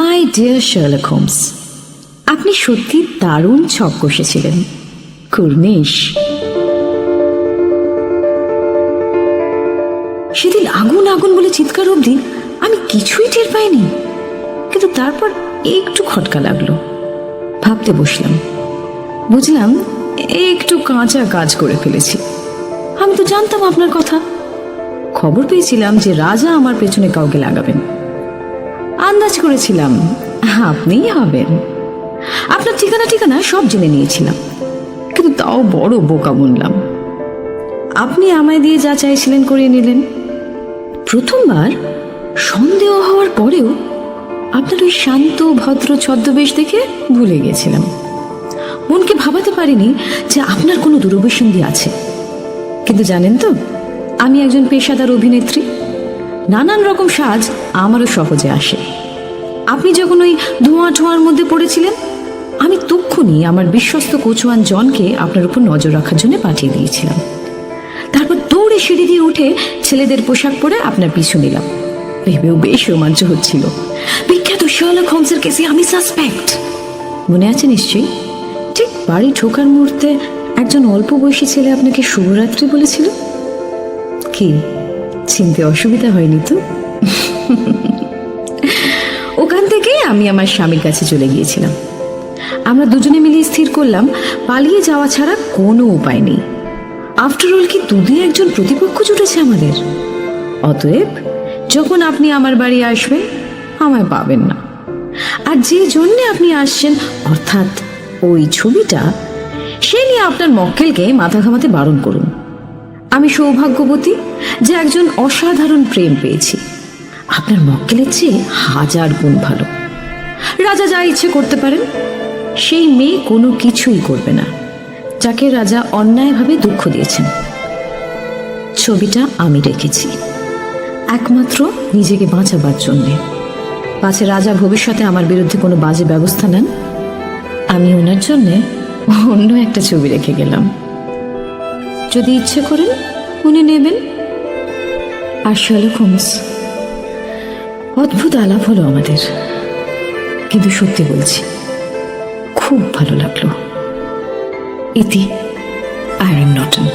My dear Sherlock Holmes আপনি সত্যি দারুণ ছক কষেছিলেন। কুর্নিশ। সেদিন আগুন আগুন বলে চিৎকার অবধি আমি কিছুই টের পাইনি। কিন্তু তারপর একটু খটকা লাগল। ভাবতে বসলাম। বুঝলাম, একটু কাঁচা কাজ করে ফেলেছি। আমি তো জানতাম আপনার কথা। খবর পেয়েছিলাম যে রাজা আমার পেছনে কাউকে লাগাবেন। আন্দাজ করেছিলাম। আপনিই হবেন। আপনার ঠিকানা ঠিকানা সব জেনে নিয়েছিলাম। কিন্তু তাও বড় বোকা বুনলাম। আপনি আমায় দিয়ে যা চাইছিলেন করিয়ে নিলেন। প্রথমবার সন্দেহ হওয়ার পরেও আপনার ওই শান্ত, ভদ্র ছদ্মবেশ দেখে ভুলে গেছিলাম। মনকে ভাবাতে পারিনি যে আপনার কোনো দুরভিসন্ধি আছে। কিন্তু জানেন তো, আমি একজন পেশাদার অভিনেত্রী। নানান রকম সাজ আমারও সহজে আসে। আপনি যখন ওই ধোঁয়া ঠোঁয়ার মধ্যে পড়েছিলেন, আমি তক্ষুনি আমার বিশ্বস্ত কোচওয়ান জনকে আপনার উপর নজর রাখার জন্য পাঠিয়ে দিয়েছিলাম। তারপর দৌড়ে সিঁড়ি দিয়ে উঠে ছেলেদের পোশাক পরে আপনার পিছু নিলাম। ভেবেও বেশ রোমাঞ্চ হচ্ছিল। বিখ্যাত শার্লক হোমসের কেসে আমি সাসপেক্ট মনে আছে নিশ্চয়ই? ঠিক বাড়ি ঢোকার মুহূর্তে একজন অল্প বয়সী ছেলে আপনাকে শুভরাত্রি বলেছিল? কি, চিনতে অসুবিধা হয়নি তো? আমি আমার স্বামীর কাছে চলে গিয়েছিলাম। আমরা দুজনে মিলে স্থির করলাম, পালিয়ে যাওয়া ছাড়া কোনো উপায় নেই। আফটার অল কি দুদিন একজন প্রতিপক্ষ জুটেছে আমাদের। অতএব, যখন আপনি আমার বাড়ি আসবেন, আমায় পাবেন না। আর যে জন্যে আপনি আসছেন, অর্থাৎ ওই ছবিটা, সে নিয়ে আপনার মক্কেলকে মাথা ঘামাতে বারণ করুন। আমি সৌভাগ্যবতী যে একজন অসাধারণ প্রেম পেয়েছি। আপনার মক্কেলের চেয়ে হাজার গুণ ভালো। রাজা যা ইচ্ছে করতে পারেন। সেই মেয়ে কোনো কিছুই করবে না, যাকে রাজা অন্যায়ভাবে দুঃখ দিয়েছেন। ছবিটা আমি রেখেছি, একমাত্র নিজেকে বাঁচাবার জন্যে। পাছে রাজা ভবিষ্যতে আমার বিরুদ্ধে কোনো বাজে ব্যবস্থা নেন? আমি ওনার জন্যে অন্য একটা ছবি রেখে গেলাম। যদি ইচ্ছে করেন, উনি নেবেন। আর হোমস, অদ্ভুত আলাপ হলো আমাদের। কিন্তু সত্যি বলছি খুব ভালো লাগল। ইতি আইরন নটন